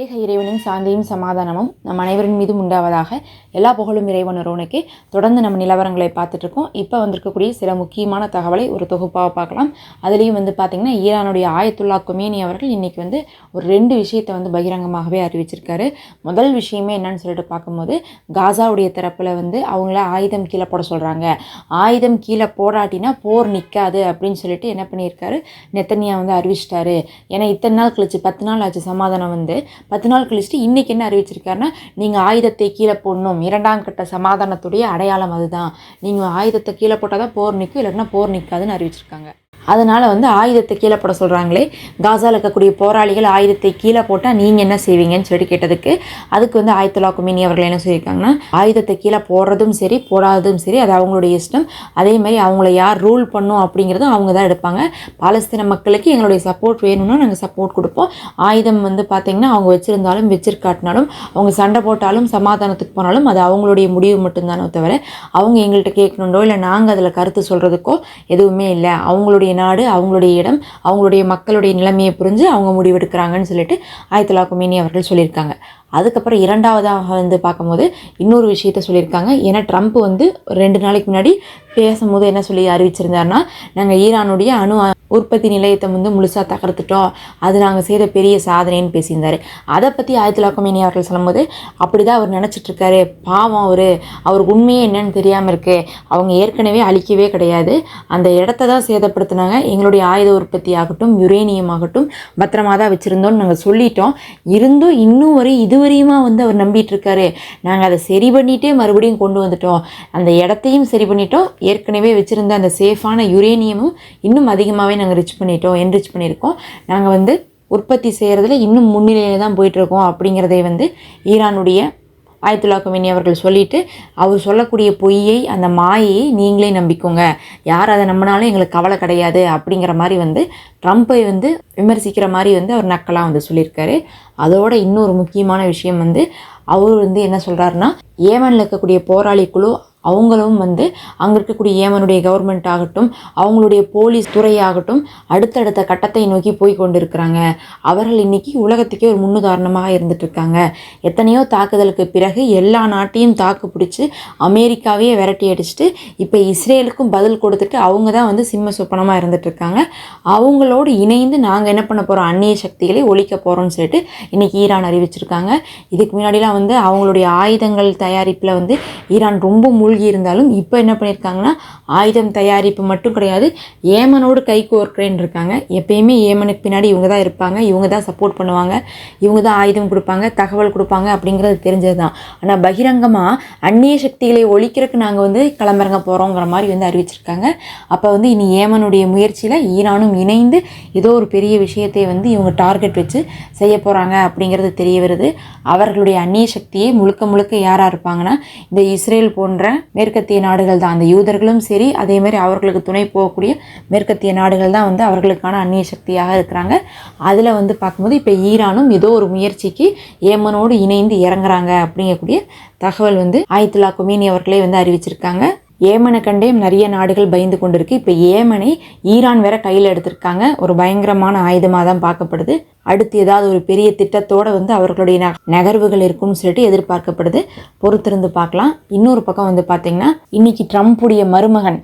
ஏக இறைவனின் சாந்தியும் சமாதானமும் நம் அனைவரின் மீதும் உண்டாவதாக எல்லா புகழும் இறைவன் ஒருவனுக்கு தொடர்ந்து நம்ம நிலவரங்களை பார்த்துட்டு இருக்கோம் இப்போ வந்திருக்கக்கூடிய சில முக்கியமான தகவலை ஒரு தொகுப்பாக பார்க்கலாம். அதுலேயும் வந்து பார்த்திங்கன்னா ஈரானுடைய ஆயத்துல்லா கொமேனி அவர்கள் இன்றைக்கி வந்து ஒரு ரெண்டு விஷயத்தை வந்து பகிரங்கமாகவே அறிவிச்சிருக்காரு. முதல் விஷயமே என்னன்னு சொல்லிட்டு பார்க்கும்போது காசாவுடைய தரப்பில் வந்து அவங்கள ஆயுதம் கீழே போட சொல்கிறாங்க ஆயுதம் கீழே போடாட்டினா போர் நிற்காது அப்படின்னு சொல்லிட்டு என்ன பண்ணியிருக்காரு? நெத்தனியா வந்து அறிவிச்சிட்டாரு. ஏன்னா இத்தனை நாள் கழிச்சு பத்து நாள் ஆச்சு சமாதானம் வந்து. பத்து நாள் கழிச்சுட்டு இன்றைக்கி என்ன அறிவிச்சிருக்காருன்னா நீங்கள் ஆயுதத்தை கீழே போடணும். இரண்டாம் கட்ட சமாதானத்துடைய அடையாளம் அதுதான். நீங்கள் ஆயுதத்தை கீழே போட்டால் தான் போர் நிற்கும் இல்லைன்னா போர் நிற்காதுன்னு அறிவிச்சிருக்காங்க. அதனால் வந்து ஆயுதத்தை கீழே போட சொல்கிறாங்களே காசாவில் இருக்கக்கூடிய போராளிகள் ஆயுதத்தை கீழே போட்டால் நீங்கள் என்ன செய்வீங்கன்னு சொல்லி கேட்டதுக்கு அதுக்கு வந்து ஆயத்துல்லா குமினி அவர்கள் என்ன சொல்லியிருக்காங்கன்னா ஆயுதத்தை கீழே போடுறதும் சரி போடாததும் சரி அது அவங்களுடைய இஷ்டம். அதே மாதிரி அவங்கள யார் ரூல் பண்ணும் அப்படிங்கிறதும் அவங்க தான் எடுப்பாங்க. பாலஸ்தீன மக்களுக்கு எங்களுடைய சப்போர்ட் வேணும்னா நாங்கள் சப்போர்ட் கொடுப்போம். ஆயுதம் வந்து பார்த்திங்கன்னா அவங்க வச்சுருந்தாலும் வச்சிருக்காட்டினாலும் அவங்க சண்டை போட்டாலும் சமாதானத்துக்கு போனாலும் அது அவங்களுடைய முடிவு மட்டும்தானே தவிர அவங்க எங்கள்கிட்ட கேட்கணுண்டோ இல்லை நாங்கள் அதில் கருத்து சொல்கிறதுக்கோ எதுவுமே இல்லை. அவங்களுடைய நாடு அவங்களுடைய இடம் அவங்களுடைய மக்களுடைய நிலைமையை புரிஞ்சு அவங்க முடிவெடுக்கிறாங்கன்னு சொல்லிட்டு ஆயத்துல்லா குமேனி அவர்கள் சொல்லியிருக்காங்க. அதுக்கப்புறம் இரண்டாவதாக வந்து பார்க்கும்போது இன்னொரு விஷயத்த சொல்லியிருக்காங்க. ஏன்னா ட்ரம்ப் வந்து ரெண்டு நாளைக்கு முன்னாடி பேசும்போது என்ன சொல்லி அறிவிச்சிருந்தாருன்னா நாங்கள் ஈரானுடைய அணு உற்பத்தி நிலையத்தை வந்து முழுசாக தகர்த்துட்டோம். அது நாங்கள் செய்த பெரிய சாதனைன்னு பேசியிருந்தார். அதை பற்றி ஆயத்துல்லா கொமேனி அவர்கள் சொல்லும்போது அப்படி தான் அவர் நினச்சிட்ருக்காரு. பாவம் அவர். அவருக்கு உண்மையே என்னன்னு தெரியாமல் இருக்குது அவங்க ஏற்கனவே அழிக்கவே கிடையாது. அந்த இடத்த தான் சேதப்படுத்தினாங்க. எங்களுடைய ஆயுத உற்பத்தி ஆகட்டும் யுரேனியம் ஆகட்டும் பத்திரமா தான் வச்சுருந்தோம்னு நாங்கள் சொல்லிட்டோம். இருந்தும் இன்னும் வரை இதுவரையுமா வந்து அவர் நம்பிட்டுருக்காரு. நாங்கள் அதை சரி பண்ணிகிட்டே மறுபடியும் கொண்டு வந்துட்டோம். அந்த இடத்தையும் சரி பண்ணிட்டோம். ஏற்கனவே வச்சுருந்த அந்த சேஃபான யுரேனியமும் இன்னும் அதிகமாகவே நாங்கள் ரிச் பண்ணிட்டோம் என்ரிச் பண்ணியிருக்கோம். நாங்கள் வந்து உற்பத்தி செய்கிறதுல இன்னும் முன்னிலையில் தான் போயிட்டுருக்கோம் அப்படிங்கிறதே வந்து ஈரானுடைய ஆயத்துல்லா கொமினி அவர்கள் சொல்லிட்டு அவர் சொல்லக்கூடிய பொய்யை அந்த மாயையை நீங்களே நம்பிக்கோங்க. யார் அதை நம்பினாலும் எங்களுக்கு கவலை கிடையாது அப்படிங்கிற மாதிரி வந்து ட்ரம்ப்பை வந்து விமர்சிக்கிற மாதிரி வந்து அவர் நக்கலாக வந்து சொல்லியிருக்காரு. அதோட இன்னொரு முக்கியமான விஷயம் வந்து அவர் வந்து என்ன சொல்கிறாருன்னா ஏமனில் இருக்கக்கூடிய போராளி குழு அவங்களும் வந்து அங்கே இருக்கக்கூடிய ஏமனுடைய கவர்மெண்ட் ஆகட்டும் அவங்களுடைய போலீஸ் துறையாகட்டும் அடுத்தடுத்த கட்டத்தை நோக்கி போய் கொண்டிருக்கிறாங்க. அவர்கள் இன்றைக்கி உலகத்துக்கே ஒரு முன்னுதாரணமாக இருந்துகிட்ருக்காங்க எத்தனையோ தாக்குதலுக்கு பிறகு எல்லா நாட்டையும் தாக்கு பிடிச்சி அமெரிக்காவையே விரட்டி அடிச்சுட்டு இப்போ இஸ்ரேலுக்கும் பதில் கொடுத்துட்டு அவங்க தான் வந்து சிம்ம சொப்பனமாக இருந்துகிட்ருக்காங்க அவங்களோடு இணைந்து நாங்கள் என்ன பண்ண போகிறோம் அந்நிய சக்திகளை ஒழிக்க போகிறோம்னு சொல்லிட்டு இன்றைக்கி ஈரான் அறிவிச்சிருக்காங்க. இதுக்கு முன்னாடிலாம் வந்து அவங்களுடைய ஆயுதங்கள் தயாரிப்பில் வந்து ஈரான் ரொம்ப முழு மூழ்கி இருந்தாலும் இப்போ என்ன பண்ணியிருக்காங்கன்னா ஆயுதம் தயாரிப்பு மட்டும் கிடையாது ஏமனோடு கை கோர்க்கிறேன்னு இருக்காங்க எப்பயுமே ஏமனுக்கு பின்னாடி இவங்க தான் இருப்பாங்க இவங்க தான் சப்போர்ட் பண்ணுவாங்க இவங்க தான் ஆயுதம் கொடுப்பாங்க தகவல் கொடுப்பாங்க அப்படிங்கிறது தெரிஞ்சது தான் ஆனால் பகிரங்கமாக அந்நிய சக்திகளை ஒழிக்கிறதுக்கு நாங்கள் வந்து கிளம்பறங்க போகிறோங்கிற மாதிரி வந்து அறிவிச்சிருக்காங்க. அப்போ வந்து இனி ஏமனுடைய முயற்சியில் ஈரானும் இணைந்து ஏதோ ஒரு பெரிய விஷயத்தை வந்து இவங்க டார்கெட் வச்சு செய்ய போகிறாங்க அப்படிங்கிறது தெரிய வருது. அவர்களுடைய அந்நிய சக்தியை முழுக்க முழுக்க யாராக இருப்பாங்கன்னா இந்த இஸ்ரேல் போன்ற மேற்கத்திய நாடுகள் தான். அந்த யூதர்களும் சரி அதே மாதிரி அவர்களுக்கு துணை போகக்கூடிய மேற்கத்திய நாடுகள் தான் வந்து அவர்களுக்கான அந்நிய சக்தியாக இருக்கிறாங்க. அதில் வந்து பார்க்கும்போது இப்போ ஈரானும் ஏதோ ஒரு முயற்சிக்கு ஏமனோடு இணைந்து இறங்குறாங்க அப்படிங்கக்கூடிய தகவல் வந்து ஆயத்துல்லா குமீனி அவர்களே வந்து அறிவிச்சிருக்காங்க. ஏமனை கண்டே நிறைய நாடுகள் பயந்து கொண்டிருக்கு. இப்போ ஏமனை ஈரான் வேற கையில் எடுத்திருக்காங்க. ஒரு பயங்கரமான ஆயுதமாக தான் பார்க்கப்படுது. அடுத்து ஏதாவது ஒரு பெரிய திட்டத்தோடு வந்து அவர்களுடைய ந நகர்வுகள் இருக்கும்னு சொல்லிட்டு எதிர்பார்க்கப்படுது. பொறுத்திருந்து பார்க்கலாம். இன்னொரு பக்கம் வந்து பார்த்திங்கன்னா இன்னைக்கு ட்ரம்ப்புடைய மருமகன்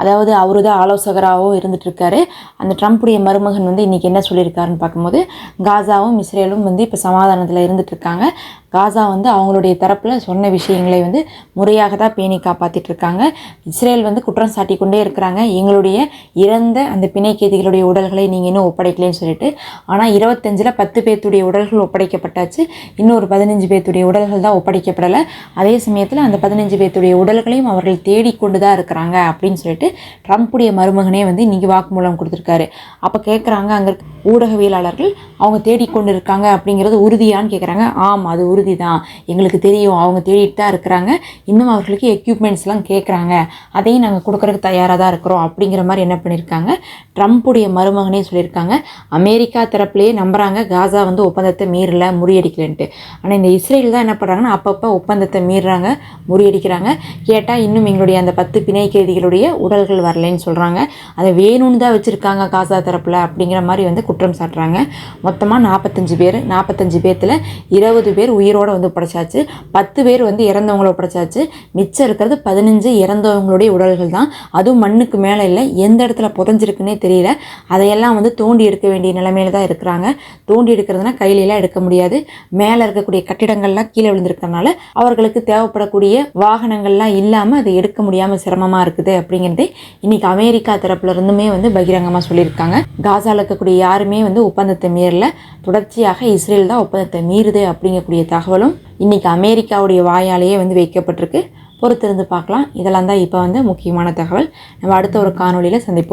அதாவது அவரு தான் ஆலோசகராகவும் இருந்துகிட்ருக்காரு அந்த ட்ரம்ப்புடைய மருமகன் வந்து இன்றைக்கி என்ன சொல்லியிருக்காருன்னு பார்க்கும்போது காசாவும் இஸ்ரேலும் வந்து இப்போ சமாதானத்தில் இருந்துகிட்ருக்காங்க காசா வந்து அவங்களுடைய தரப்பில் சொன்ன விஷயங்களை வந்து முறையாக தான் பேணி காப்பாற்றிட்டு இருக்காங்க இஸ்ரேல் வந்து குற்றம் சாட்டி கொண்டே இருக்கிறாங்க. எங்களுடைய இறந்த அந்த பிணை கைதிகளுடைய உடல்களை நீங்கள் இன்னும் ஒப்படைக்கலன்னு சொல்லிட்டு. ஆனால் இருபத்தஞ்சில் பத்து பேர்த்துடைய உடல்கள் ஒப்படைக்கப்பட்டாச்சு. இன்னொரு பதினஞ்சு பேர்த்துடைய உடல்கள் தான் ஒப்படைக்கப்படலை. அதே சமயத்தில் அந்த பதினஞ்சு பேர்த்துடைய உடல்களையும் அவர்கள் தேடிக்கொண்டு தான் இருக்கிறாங்க அப்படின்னு சொல்லிட்டு ட்ரம்ப்புடைய மருமகனே வந்து இன்றைக்கி வாக்குமூலம் கொடுத்துருக்காரு. அப்போ கேட்குறாங்க அங்கே ஊடகவியலாளர்கள் அவங்க தேடிக்கொண்டு இருக்காங்க அப்படிங்கிறது உறுதியான்னு கேட்குறாங்க ஆம் அது உறுதி உறுதி தான் எங்களுக்கு தெரியும். அவங்க தேடிட்டு தான் இருக்கிறாங்க. இன்னும் அவர்களுக்கு எக்யூப்மெண்ட்ஸ்லாம் கேட்குறாங்க. அதையும் நாங்கள் கொடுக்குறதுக்கு தயாராக தான் இருக்கிறோம் அப்படிங்கிற மாதிரி என்ன பண்ணியிருக்காங்க? ட்ரம்ப்புடைய மருமகனே சொல்லியிருக்காங்க. அமெரிக்கா தரப்புலேயே நம்புகிறாங்க காசா வந்து ஒப்பந்தத்தை மீறல முறியடிக்கலன்ட்டு. ஆனால் இந்த இஸ்ரேல் தான் என்ன பண்ணுறாங்கன்னா அப்பப்போ ஒப்பந்தத்தை மீறுறாங்க முறியடிக்கிறாங்க. கேட்டால் இன்னும் எங்களுடைய அந்த பத்து பிணை கைதிகளுடைய உடல்கள் வரலைன்னு சொல்கிறாங்க அதை வேணும்னு தான் வச்சுருக்காங்க காசா தரப்பில் அப்படிங்கிற மாதிரி வந்து குற்றம் சாட்டுறாங்க. மொத்தமாக நாற்பத்தஞ்சு பேர் நாற்பத்தஞ்சு பேர்த்தில் இருபது பேர் உயிர் உயிரோடு வந்து படைச்சாச்சு பத்து பேர் வந்து இறந்தவங்கள படைச்சாச்சு மிச்சம் இருக்கிறது பதினஞ்சு இறந்தவங்களுடைய உடல்கள் தான். அதுவும் மண்ணுக்கு மேலே இல்லை எந்த இடத்துல புதஞ்சிருக்குன்னே தெரியல. அதையெல்லாம் வந்து தோண்டி எடுக்க வேண்டிய நிலைமையில தான் இருக்கிறாங்க. தோண்டி எடுக்கிறதுனா கையிலலாம் எடுக்க முடியாது. மேலே இருக்கக்கூடிய கட்டிடங்கள்லாம் கீழே விழுந்திருக்கறனால அவர்களுக்கு தேவைப்படக்கூடிய வாகனங்கள்லாம் இல்லாமல் அதை எடுக்க முடியாமல் சிரமமாக இருக்குது அப்படிங்கிறதே இன்னைக்கு அமெரிக்கா தரப்புல இருந்துமே வந்து பகிரங்கமாக சொல்லியிருக்காங்க. காசால இருக்கக்கூடிய யாருமே வந்து ஒப்பந்தத்தை மீறல. தொடர்ச்சியாக இஸ்ரேல் தான் ஒப்பந்தத்தை மீறுது அப்படிங்கக்கூடிய தகவலும் இன்னைக்கு அமெரிக்காவுடைய வாயாலேயே வந்து வைக்கப்பட்டிருக்கு. பொறுத்திருந்து பார்க்கலாம். இதெல்லாம் தான் இப்போ வந்து முக்கியமான தகவல். நம்ம அடுத்த ஒரு காணொலியில் சந்திப்போம்.